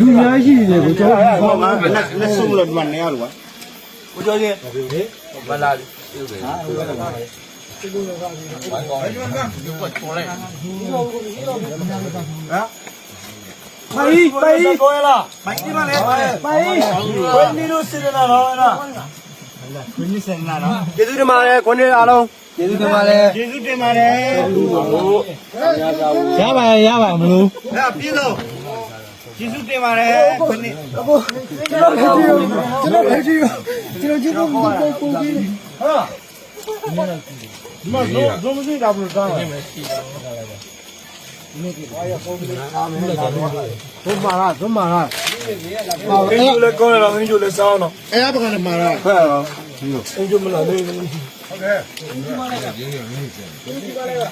လူများရှိတယ်ကိုကျွန်တော်ဘာမှလက်ဆုံးလို့မှန်နေရလို့ကိုကျော်ချင်းမလာဘူးဟာဟုတ်ပါပါဒီလိုကဘာလဲဒီလိုပတ်ပေါ်လိုက်ဟမ် भाई भाई कोयला भाई की माने भाई कोनी नो सिरना नो ना कोनी सिरना नो जेजू रे मारे कोनी आ लो जेजू रे मारे जेजू रे मारे या बा या बा मनु ना पी लो ကျေးဇူးတင်ပါတယ်ခဏကိုကျွန်တော်ခင်ဗျာကျွန်တော်ခင်ဗျာကျွန်တော်ကျေးဇူးကိုကိုပြီးဟာဒီမှာဇုံဇုံကြီးတာဘယ်လိုသားလဲ တို့မာရတို့မာရအင်ဂျူလည်းကောင်းတယ်တော့အင်ဂျူလည်းစောင်းတော့အဲဘကန်မာရဟဲ့ရောအင်ဂျူမလားလေဟုတ်ကဲ့ဒီမာရကဒီမာရက